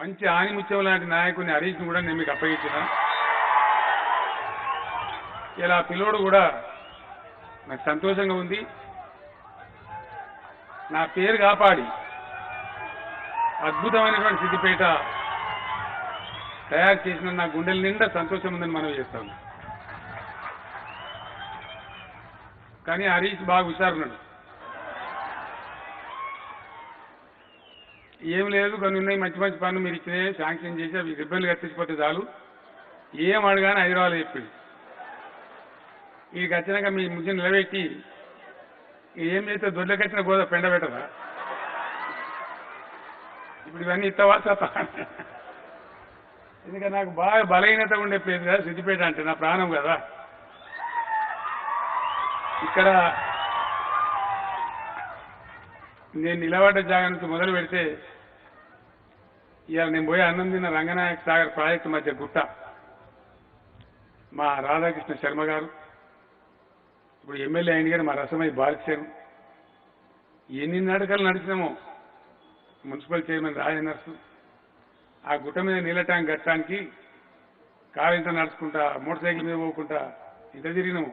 మంచి ఆనిముత్యం లాంటి నాయకుని హరీష్ని కూడా నేను మీకు అప్పగించిన. ఇలా పిల్లోడు కూడా నాకు సంతోషంగా ఉంది. నా పేరు కాపాడి. అద్భుతమైనటువంటి సిద్దిపేట తయారు చేసిన నా గుండెల నిండా సంతోషం ఉందని మనం చేస్తాం కానీ హరీష్ బాగా హుషారున్నాడు. ఏం లేదు కొన్ని ఉన్నాయి మంచి మంచి పనులు మీరు ఇచ్చినాయి శాంక్షన్ చేసి అవి రిబ్బన్లు కట్టించిపోతే చాలు. ఏం అడగానే హైదరాబాద్ చెప్పింది వీడికి వచ్చినాక మీ ముగ్గురు నిలబెట్టి ఏం చేస్తే దొడ్లకచ్చిన గోదా పెండ పెట్టదా ఇప్పుడు ఇవన్నీ ఇస్తావా ఎందుకంటే నాకు బాగా బలహీనత ఉండే ప్లేస్ కదా సిద్దిపేట అంటే నా ప్రాణం కదా. ఇక్కడ నేను నిలబడ్డ జాగా నుంచి మొదలు పెడితే ఇవాళ నేను పోయి అన్నం తిన్న రంగనాయక సాగర్ ప్రాజెక్టు మధ్య గుట్ట. మా రాధాకృష్ణ శర్మ గారు ఇప్పుడు ఎమ్మెల్యే అయింది కానీ మా రసమై బాలకిశారు ఎన్ని నడకలు నడిచినామో మున్సిపల్ చైర్మన్ రాజనర్సు ఆ గుట్ట మీద నీళ్ళ ట్యాంక్ కట్టడానికి కారు ఇంత నడుచుకుంటా మోటార్ సైకిల్ మీద పోకుంటా ఇంత తిరిగినాము.